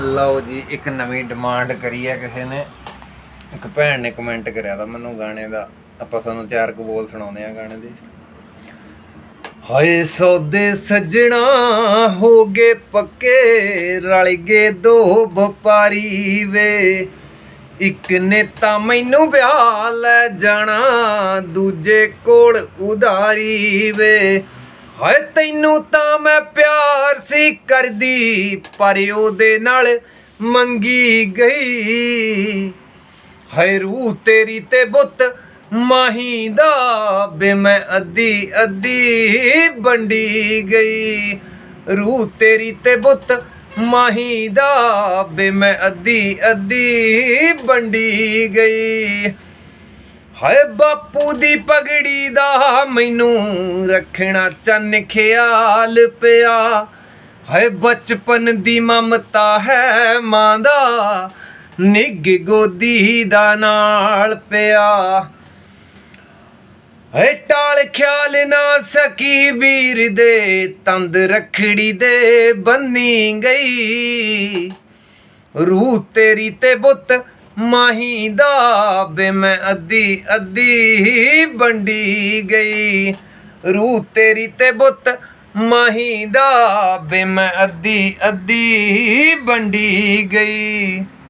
ਲਓ ਜੀ, ਇੱਕ ਨਵੀਂ ਡਿਮਾਂਡ ਕਰੀ ਹੈ ਕਿਸੇ ਨੇ। ਇੱਕ ਭੈਣ ਨੇ ਕਮੈਂਟ ਕਰਿਆ ਦਾ ਮੈਨੂੰ ਗਾਣੇ ਦਾ। ਆਪਾਂ ਤੁਹਾਨੂੰ ਚਾਰ ਕੁ ਬੋਲ ਸੁਣਾਉਂਦੇ ਆ ਗਾਣੇ ਦੇ। ਹਾਏ, ਸੌਦੇ ਸੱਜਣਾ ਹੋ ਗਏ ਪੱਕੇ, ਰਲ ਗਏ ਦੋ ਵਪਾਰੀ ਵੇ। ਇੱਕ ਨੇ ਤਾਂ ਮੈਨੂੰ ਵਿਆਹ ਲੈ ਜਾਣਾ, ਦੂਜੇ ਕੋਲ ਉਧਾਰੀ ਵੇ। ਹਾਏ, ਤੈਨੂੰ ਤਾਂ ਮੈਂ ਪਿਆਰ ਸੀ ਕਰਦੀ, ਪਰ ਉਹਦੇ ਨਾਲ ਮੰਗੀ ਗਈ। ਹਾਏ, ਰੂਹ ਤੇਰੀ ਤੇ ਬੁੱਤ ਮਾਹੀ ਦਾ ਬੇ, ਮੈਂ ਅੱਧੀ ਅੱਧੀ ਵੰਡੀ ਗਈ। ਰੂਹ ਤੇਰੀ ਤੇ ਬੁੱਤ ਮਾਹੀ ਦਾ ਬੇ, ਮੈਂ ਅੱਧੀ ਅੱਧੀ ਵੰਡੀ ਗਈ। ਹਾਏ ਬਾਪੂ ਦੀ ਪਗੜੀ ਦਾ ਮੈਨੂੰ ਰੱਖਣਾ ਚੰਨ ਖਿਆਲ ਪਿਆ। ਹਾਏ ਬਚਪਨ ਦੀ ਮਮਤਾ ਹੈ ਮਾਂ ਦਾ ਨਿੱਗ ਗੋਦੀ ਦਾ ਨਾਲ ਪਿਆ। ਹੇ ਟਾਲ ਖਿਆਲ ਨਾ ਸਕੀ ਵੀਰ ਦੇ, ਤੰਦ ਰਖੜੀ ਦੇ ਬੰਨੀ ਗਈ। ਰੂਹ ਤੇਰੀ ਤੇ ਬੁੱਤ ਮਾਹੀ ਦਾ ਬੇ ਮੈਂ ਅੱਧੀ ਅੱਧੀ ਵੰਡੀ ਗਈ। ਰੂਹ ਤੇਰੀ ਤੇ ਬੁੱਤ ਮਾਹੀ ਦਾ ਬੇ ਮੈਂ ਅੱਧੀ ਅੱਧੀ ਵੰਡੀ ਗਈ।